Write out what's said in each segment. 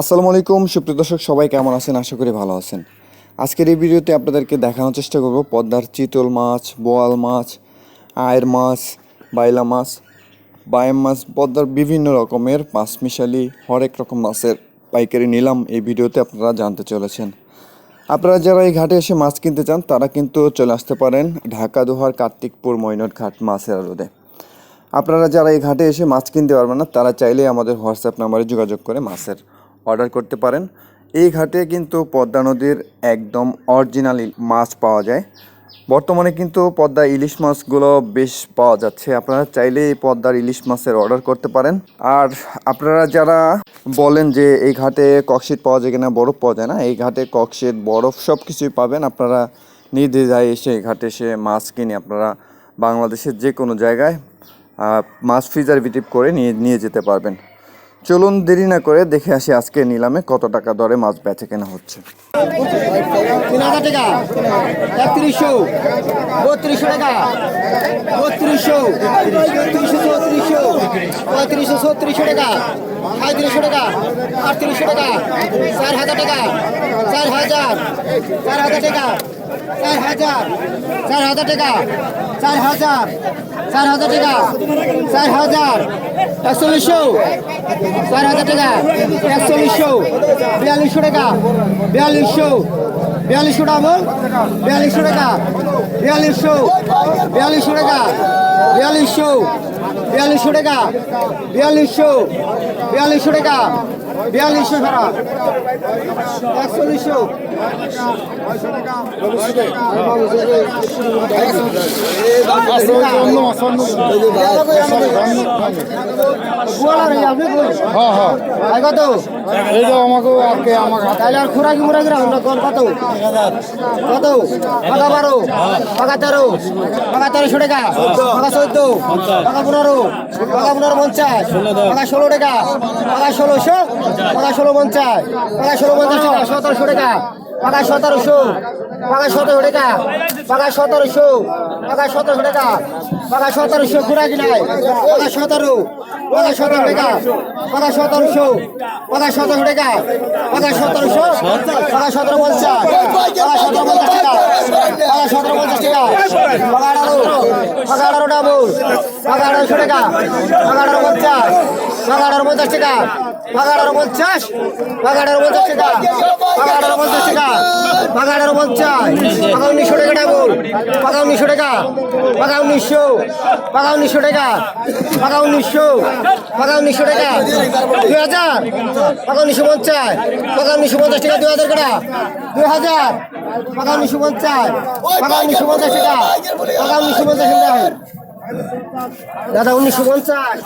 আসসালামু আলাইকুম, সুপ্রিয় দর্শক, সবাই কেমন আছেন? আশা করি ভালো আছেন। আজকের এই ভিডিওতে আপনাদেরকে দেখানোর চেষ্টা করব পদ্মার চিতল মাছ, বোয়াল মাছ, আয়ের মাছ, বাইলা মাছ, বায়াম মাছ, পদ্মার বিভিন্ন রকমের মাছ মিশালি হরেক রকম মাছের পাইকারি নিলাম এই ভিডিওতে আপনারা জানতে চলেছেন। আপনারা যারা এই ঘাটে এসে মাছ কিনতে চান, তারা কিন্তু চলে আসতে পারেন ঢাকা, দোহার, কার্তিকপুর মৈনট ঘাট মাছের রোদে আপনারা যারা এই ঘাটে এসে মাছ কিনতে পারবেন না, তারা চাইলেই আমাদের হোয়াটসঅ্যাপ নাম্বারে যোগাযোগ করে মাছের অর্ডার করতে পারেন। এই ঘাটে কিন্তু পদ্মা নদীর একদম অরিজিনাল মাছ পাওয়া যায়। বর্তমানে কিন্তু পদ্মা ইলিশ মাছগুলো বেশ পাওয়া যাচ্ছে। আপনারা চাইলে এই পদ্মার ইলিশ মাছের অর্ডার করতে পারেন। আর আপনারা যারা বলেন যে এই ঘাটে ককশিট পাওয়া যায় কিনা, বরফ পাওয়া যায় না। এই ঘাটে ককশিট বরফ সব কিছুই পাবেন। আপনারা নির্দ্বিধায় এসে এই ঘাটে এসে মাছ কিনে আপনারা বাংলাদেশের যে কোনো জায়গায় মাছ প্রিজারভেটিভ করে নিয়ে নিয়ে যেতে পারবেন। চলুন দেরি না করে দেখে আসি আজকে নিলামে কত টাকা দরে মাছ বেচে কেনা হচ্ছে। টাকা। আটত্রিশশো টাকা। চার হাজার টাকা। চার হাজার। চার হাজার টাকা। চার হাজার চার হাজার টাকা, চার হাজার চার হাজার টাকা, চার হাজার, একচল্লিশশো, চার হাজার টাকা, একচল্লিশশো, বিয়াল্লিশশো টাকা, বিয়াল্লিশশো বিয়াল্লিশশো টাকা বল বিয়াল্লিশশো টাকা, বিয়াল্লিশশো বিয়াল্লিশশো টাকা, বিয়াল্লিশশো বিয়াল্লিশশো টাকা, বিয়াল্লিশশো বিয়াল্লিশশো টাকা বিয়াল্লিশশো ভাড়া একচল্লিশশো। কত এইটা কত? কত? টাকা বারো। টাকা তেরো। টাকা তেরোশো টাকা। টাকা চোদ্দ। টাকা পনেরো। টাকা পনেরো পঞ্চাশ। ষোলো টাকা। টাকা ষোলোশো। ষোলো পঞ্চাশ ষোলো পঞ্চাশ সতেরোশো টাকা পাকা সতেরোশো পাকা সতেরো টাকা পাকা সতেরোশো পাকা সতেরোশো টাকা পাকা সতেরোশো খোরাকি নাই পাকা সতেরো পাকা সতেরো টাকা পাকা সতেরোশো পাকা সতেরো টাকা পাকা সতেরোশো পাকা সতেরো পঞ্চাশ পাকা সতেরো পঞ্চাশ টাকা পাকা সতেরো পঞ্চাশ টাকা পাকা আঠারো পাকা আঠারো ডাবল পাকা আঠারোশো টাকা পাকা আঠারো পঞ্চাশ পাকা আঠারো পঞ্চাশ টাকা আঠারো পঞ্চাশ আঠারো পঞ্চাশ টাকা আঠারো পঞ্চাশ টাকা আঠারো পঞ্চাশ পাকা উনিশশো টাকা ডাবল পাকা উনিশশো টাকা। পাকা উনিশশো পাকা উনিশশো টাকা। পাকা উনিশশো পাকা উনিশশো টাকা। দুই হাজার পাকা উনিশশো পঞ্চাশ। পাকা উনিশশো পঞ্চাশ টাকা দুই হাজার টাকা দুই হাজার পাকা উনিশশো পঞ্চাশ পাকা উনিশশো পঞ্চাশ দাদা, উনিশশো পঞ্চাশ।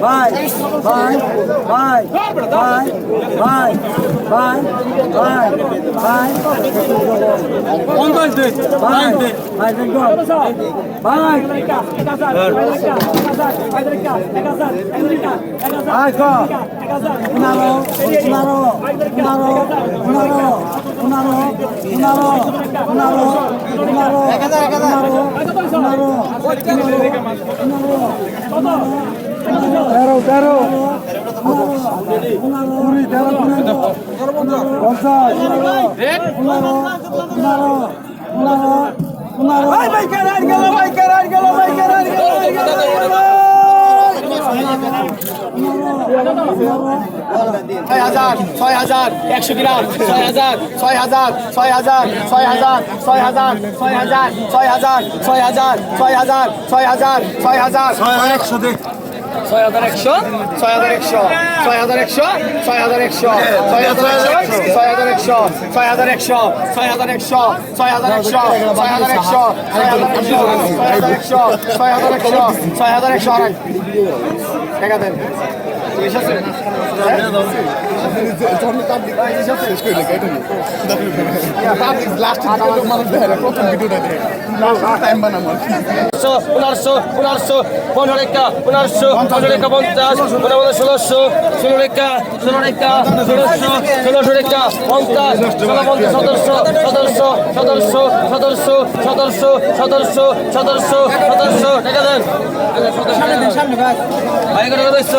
ভাই ভাই ভাই vai, vai, vai, vai, vai, vai, vai. Um, dois, três. Vai, vai, vem agora. Vai. Vai, có. Unaro, unaro, unaro, unaro, unaro, unaro, unaro, unaro, unaro, তেরো তেরো কুড়ি তেরো পঞ্চাশ পনেরো পনেরো পনেরো পনেরো ছয় হাজার ছয় হাজার একশো গ্রাম ছয় হাজার ছয় হাজার ছয় হাজার ছয় হাজার ছয় হাজার ছয় হাজার ছয় হাজার ছয় হাজার ছয় হাজার ছয় হাজার ছয় হাজার ছয় হাজার একশো ছয় হাজার একশো ছয় হাজার একশো ছয় হাজার একশো ছয় হাজার একশো ছয় হাজার একশো ছয় হাজার একশো ছয় হাজার একশো ছয় হাজার একশো ছয় হাজার একশো ছয় হাজার একশো ছয় হাজার একশো ছয় হাজার একশো ছয় হাজার একশো পনেরোশো পনেরোশো পনেরোশো পনেরো রেখা পনেরোশো পনেরো রেখা পঞ্চাশ পনেরো ষোলোশো ষোলো রেখা ষোলো রেখা ষোলোশো ষোলোশো রেখা পঞ্চাশ ষোলো পঞ্চাশ সতেরোশো সতেরোশো টাকা দেন ভাই কত দিচ্ছ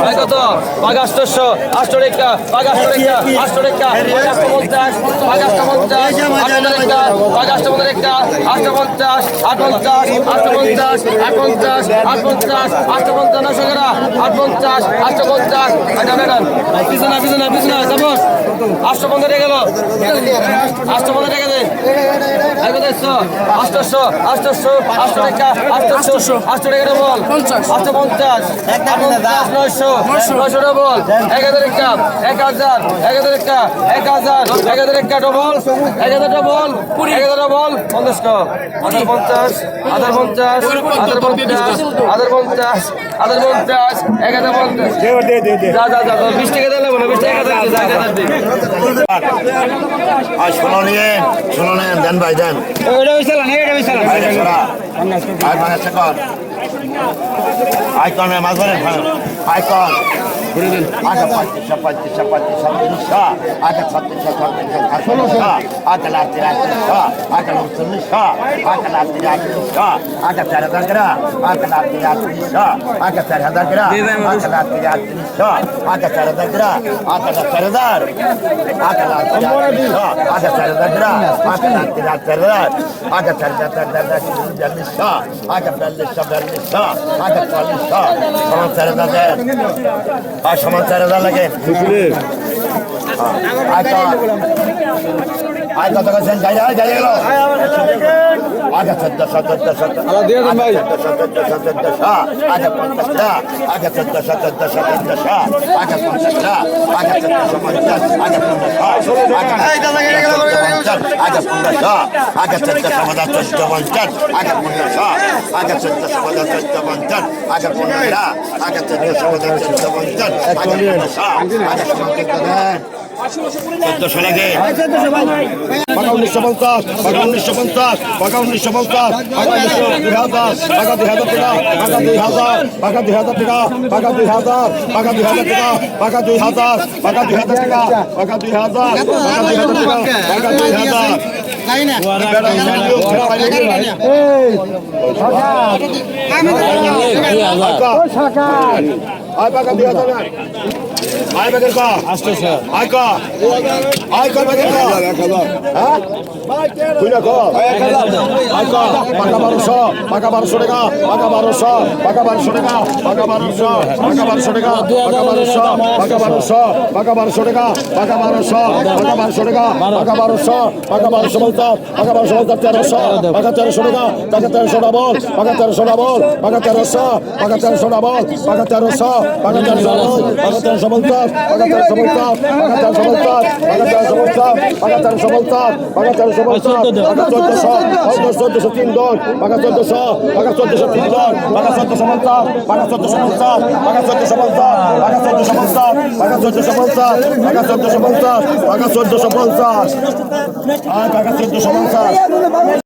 ভাই কত পাগাস্তশো আষ্টরেখা পাগাস্তরেখা আষ্টরেখা পঞ্চাশ পাগাস্তপঞ্চাশ আষ্টরেখা পাগাস্তপঞ্চাশ আষ্টপঞ্চাশ আটপঞ্চাশ আটপঞ্চাশ আটপঞ্চাশ আটপঞ্চাশ আটপঞ্চান্ন সঙ্গেরা আটপঞ্চাশ আটপঞ্চাশ পিছনা পিছনা পিছনা যাব আটশো পঞ্চাশ টাকা গেল আটশো পঞ্চাশ টাকা দে ভাই কত দিচ্ছ আষ্টশো আষ্টশো আষ্ট রেখা আষ্টশো আষ্ট রেখা বল আষ্ট পঞ্চাশ নয়শো নয়শো। ডবল এক হাজার একটা এক হাজার এক হাজার একটা এক হাজার এক হাজার একটা ডবল এক হাজার ডবল এক হাজার ডবল পঞ্চাশ ক পঞ্চাশ হাজার পঞ্চাশ হাজার পঞ্চাশ হাজার পঞ্চাশ। হাজার পঞ্চাশ এক হাজার পঞ্চাশ। যা যা যা বিশ টাকা দিলে মনে বিশ টাকা আর শোনো নিয়ে শোনো নিয়ে দেন ভাই দেন। আইকনে মাছ ধরেন icon. Acapati, chapati, chapati, chapati, şa. Acapati, chapati, chapati, şa. Acalati, lati, şa. Acalutunu şa. Acalati, lati, şa. Acapati, hazar gra. Acalati, lati, şa. Acapati, hazar gra. Acalati, lati, şa. Acapati, hazar gra. Acalati, hazar. Acalati, lati, şa. Acapati, hazar gra. Acalati, lati, hazar. Acapati, hazar gra. Acalati, şa. Acapati, şa. Acapati, şa. Acapati, şa. Acapati, şa. Acapati, şa. আর সমান চার হাজার লাগে। আয় কত কত যাই যাই যাই গেল আগে চোদ্দ চোদ্দ চোদ্দ আগে পঞ্চাশটা আগে চোদ্দ চোদ্দ চোদ্দ আগে পঞ্চাশটা আগে চোদ্দ পঞ্চাশ আগে পঞ্চাশ আগে পঞ্চাশ আগে চোদ্দ সমাধা চোদ্দ পঞ্চাশ আগে পঞ্চাশ আগে চোদ্দ সমাধা চোদ্দ পঞ্চাশ আগে পনেরোটা আগে চোদ্দ সমাধা চোদ্দ পঞ্চাশ আগে পঞ্চাশ আগে সমাধা চোদ্দশো লাগে পাকা উনিশশো পঞ্চাশ পাকা উনিশশো পঞ্চাশ পাকা উনিশশো পঞ্চাশ পাকা উনিশশো দুই হাজার পাকা দুই হাজার টাকা পাকা দুই হাজার পাকা দুই হাজার টাকা পাকা দুই হাজার পাকা দুই হাজার টাকা পাকা দুই হাজার পাকা দুই হাজার টাকা পাকা দুই হাজার। পাকা দুই হাজার টাকা পাকা দুই হাজার আয় পাকা দুই হাজার আয় বেগের কা আয় কা আয় কা বেগের কা হ্যাঁ তুই না কর। আয় কা পাকা বারোশো পাকা বারোশো টাকা পাকা বারোশো পাকা বারোশো টাকা পাকা বারোশো পাকা বারোশো টাকা পাকা বারোশো পাকা বারোশো পাকা বারোশো টাকা পাকা বারোশো পাকা বারোশো টাকা পাকা বারোশো পাকা বারোশো বলতা পাকা বারোশো বলতা তেরোশো পাকা তেরোশো টাকা পাকা তেরোশো ডাবল পাকা তেরোশো ডাবল পাকা তেরোশো পাকা তেরোশো ডাবল পাকা তেরোশো পাকা তেরোশো ডাবল পাকা তেরোশো বলতা পাকা তেরোশো বলতা পাকা তেরোশো বলতা পাকা তেরোশো বলতা পাকা তেরোশো বলতা পাকা তেরোশো বলতা পাকা চোদ্দশো চোদ্দশো তিন দশ পাকা চোদ্দশো পাকা চোদ্দশো তিন দশ পাকা চোদ্দশো বলতা পাকা চোদ্দশো বলতা পাকা চোদ্দশো বলতা পাকা চোদ্দশো বলতা পাকা চোদ্দশো বলতা পাকা চোদ্দশো বলতা পাকা চোদ্দশো পঞ্চাশ পাকা চোদ্দশো পঞ্চাশ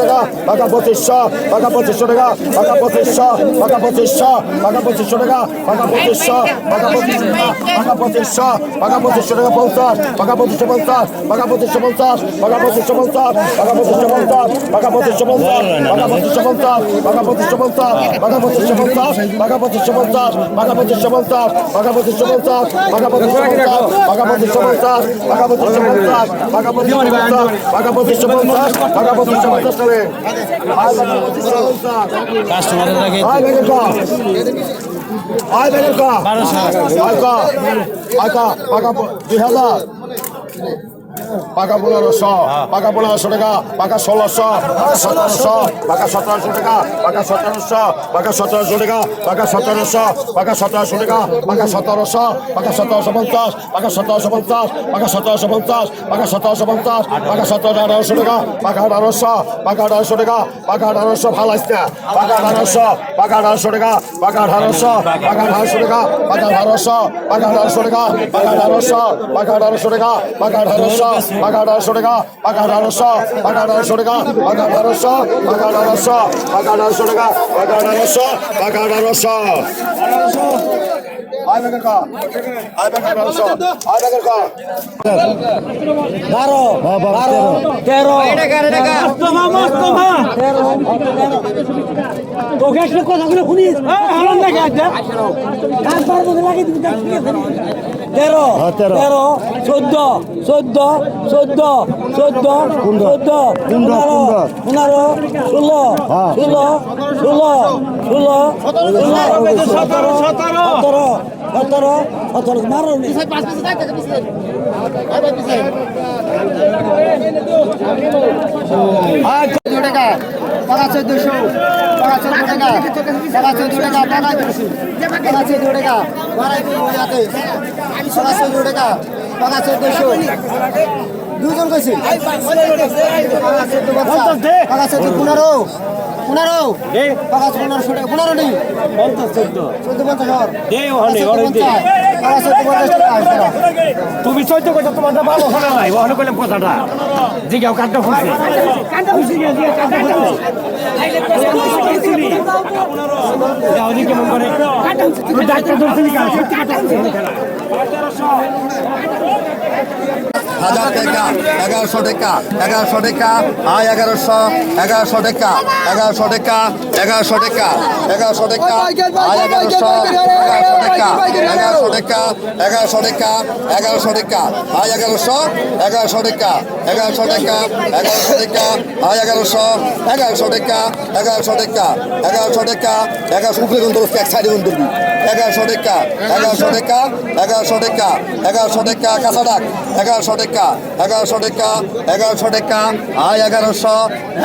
টাকা পাকা পঁচিশশো পাকা পঁচিশশো টাকা পাকা পঁচিশশো পাকা পঁচিশশো পাকা পঁচিশশো টাকা পাকা পঁচিশশো পাকা পঁচিশশো পাকা পঁচিশশো পাকা পঁচিশশো টাকা পঞ্চাশ পাকা পঁচিশশো পঞ্চাশ পাকা পঁচিশশো পঞ্চাশ পাকা পঁচিশশো পঞ্চাশ পাকা পঁচিশশো পঞ্চাশ পাকা পঁচিশশো পঞ্চাশ পাকা পঁচিশশো পঞ্চাশ পাকা পঁচিশশো পঞ্চাশ পাকা পঁচিশশো পঞ্চাশ পাকা পঁচিশশো পঞ্চাশ পাকা পঁচিশশো পঞ্চাশ পাকা পঁচিশশো পঞ্চাশ পাকা পঁচিশশো পঞ্চাশ পাকা পঁচিশশো পঞ্চাশ পাকা পঁচিশশো পঞ্চাশ পাকা পঁচিশশো পঞ্চাশ পাকা পঁচিশশো পঞ্চাশ পাকা পঁচিশশো পঞ্চাশ কাস্টমারের আগে আয় বেগের কা। আয় কা। কা। দুই হাজার। পাকা পনেরোশো পাকা পনেরোশো টাকা পাকা ষোলোশো পাকা সতেরোশো পাকা সতেরোশো টাকা পাকা সতেরোশো পাকা সতেরোশো টাকা পাকা সতেরোশো পাকা সতেরোশো টাকা পাকা সতেরোশো পাকা সতেরোশো পঞ্চাশ পাকা সতেরোশো পঞ্চাশ পাকা সতেরোশো পঞ্চাশ পাকা সতেরোশো পঞ্চাশ পাকা সতেরো আঠারোশো টাকা পাকা আঠারোশো পাকা আঠারোশো টাকা পাকা আঠারোশো ভালো আসছে পাকা আঠারোশো পাকা আঠারোশো টাকা পাকা আঠারোশো পাকা আঠারোশো টাকা পাকা আঠারোশো পাকা আঠারোশো টাকা পাকা আঠারোশো পাকা আঠারোশো টাকা পাকা আঠারোশো পাকা আঠারোশো টাকা পাকা আঠারোশো পাকা আঠারোশো টাকা পাকা আঠারোশো পাকা আঠারোশো পাকা আঠারোশো টাকা পাকা আঠারোশো পাকা আঠারোশো বারো বারো তেরো। কথাগুলো শুনিস? লাগিয়ে তেরো তেরো। চোদ্দ চোদ্দ চোদ্দ চোদ্দ চোদ্দ পনেরো পনেরো ষোলো ষোলো ষোলো ষোলো সতেরো সতেরো সতেরো সতেরো মারো টাকা। চোদ্দশো। চোদ্দ টাকা পাকা চোদ্দ টাকা পাকা পাকা চোদ্দ টাকা বাড়াই দিন বোঝাতে চোদ্দ। টাকা পাকা চোদ্দশো দুজন কইছি পাকা চোদ্দ পনেরো পনেরো পনেরোশো টাকা পনেরো নেই চোদ্দ পঞ্চাশ। চোদ্দ পঞ্চাশ তুমি চৈত কইছো তোমারটা ভালো শোনা নাই ওখানে কইলাম কথাটা। জিজ্ঞাও কান্টা খুঁজছি খুশি গিয়ে কান্টা খুঁজছি কেমন করে। ডাক্তার ধরছিলি কাজ হাজার টাকা এগারোশো টাকা এগারোশো টাকা আয় এগারোশো এগারোশো টাকা এগারোশো টাকা এগারোশো টাকা এগারোশো টাকা আয় এগারোশো এগারোশো টাকা এগারোশো টাকা এগারোশো টাকা এগারোশো টাকা আয় এগারোশো এগারোশো টাকা এগারোশো টাকা এগারোশো টাকা আয় এগারোশো এগারোশো টাকা এগারোশো টাকা এগারোশো টাকা এগারোশো উপরে গুণ এক সাইডে গুণ এগারোশো টাকা এগারোশো টাকা এগারোশো টাকা এগারোশো টাকা, কাঁচা ডাক এগারোশো টাকা এগারোশো টাকা এগারোশো টাকা আয় এগারোশো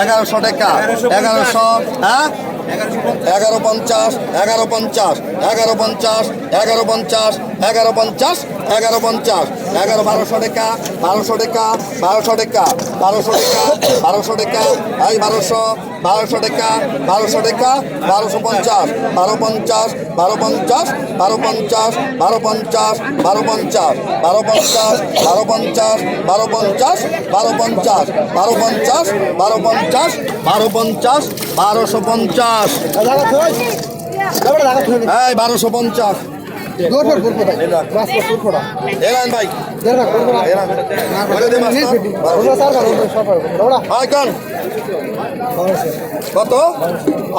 এগারোশো টাকা এগারোশো হ্যাঁ? এগারো পঞ্চাশ এগারো পঞ্চাশ এগারো পঞ্চাশ এগারো পঞ্চাশ এগারো পঞ্চাশ এগারো পঞ্চাশ এগারো বারোশো টাকা বারোশো টাকা বারোশো টাকা বারোশো টাকা বারোশো টাকা এই বারোশো বারোশো টাকা বারোশো টাকা বারোশো পঞ্চাশ বারো পঞ্চাশ বারো পঞ্চাশ বারো পঞ্চাশ বারো পঞ্চাশ বারো পঞ্চাশ বারো পঞ্চাশ বারো পঞ্চাশ বারো পঞ্চাশ বারো পঞ্চাশ বারো পঞ্চাশ বারো পঞ্চাশ বারো পঞ্চাশ বারোশো পঞ্চাশ এই বারোশো পঞ্চাশ এলান ভাই এলান বলে দে মাস্টার আয় কন কত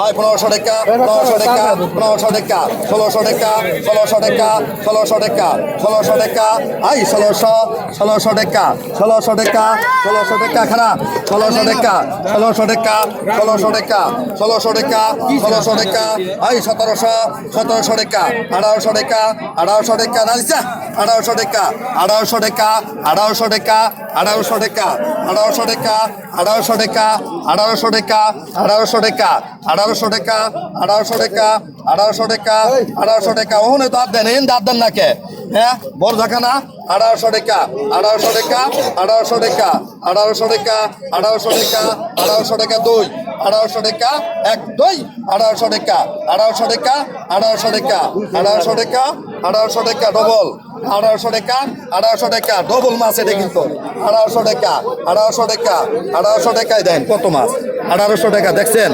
আয় পনেরোশো টাকা পনেরোশো টাকা পনেরোশো টাকা ষোলোশো টাকা ষোলোশো টাকা ষোলোশো টাকা ষোলোশো টাকা আই ষোলোশো ষোলোশো টাকা ষোলোশো টাকা ষোলোশো টাকা খারাপ ষোলোশো টাকা ষোলোশো টাকা ষোলোশো টাকা ষোলোশো টাকা ষোলোশো টাকা আই সতেরোশো সতেরোশো টাকা আঠারোশো টাকা আঠারোশো টাকা নালিসা আড়াইশো টাকা আড়াইশো টাকা আড়াইশো টাকা আড়াইশো টাকা আড়াইশো টাকা আড়াইশো টাকা আড়াইশো টাকা আড়াইশো টাকা। আঠারোশো টাকা আঠারোশো টাকা আঠারোশো টাকা আঠারোশো টাকা ওখানে দাঁত দেন এন দাঁত দেন নাকে হ্যাঁ বড় দেখা না আঠারোশো টাকা আঠারোশো টাকা আঠারোশো টাকা আঠারোশো টাকা আঠারোশো টাকা আঠারোশো টাকা দুই আঠারোশো টাকা এক দুই আঠারোশো টাকা আঠারোশো টাকা আঠারোশো টাকা আঠারোশো টাকা আঠারোশো টাকা ডবল আঠারোশো টাকা আঠারোশো টাকা ডবল মাছ এটা কিন্তু আঠারোশো টাকা আঠারোশো টাকা আঠারোশো টাকায় দেন কত মাছ আঠারোশো টাকা দেখছেন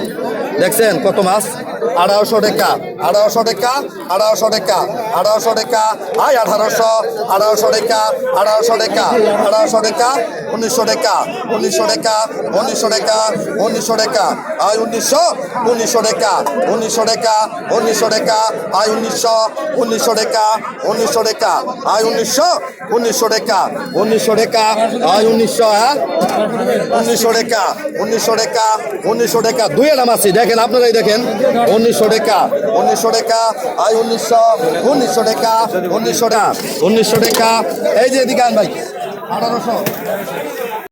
দেখছেন কত মাছ? আঠারোশো টাকা আঠারোশো টাকা আঠারোশো টাকা আঠারোশো টাকা আয় আঠারোশো আঠারোশো টাকা আঠারোশো টাকা আঠারোশো টাকা উনিশশো টাকা উনিশশো টাকা উনিশশো টাকা উনিশশো টাকা আয় উনিশশো উনিশশো টাকা উনিশশো টাকা উনিশশো টাকা আয় উনিশশো উনিশশো টাকা উনিশশো টাকা আয় উনিশশো উনিশশো টাকা উনিশশো টাকা আয় উনিশশো হ্যাঁ উনিশশো টাকা উনিশশো টাকা উনিশশো টাকা দুই একটা মাসি দেখেন আপনারাই দেখেন উনিশশো টাকা উনিশশো টাকা আই উনিশশো উনিশশো টাকা উনিশশো টাকা উনিশশো টাকা। এই যে এদিকে ভাই, আঠারোশো।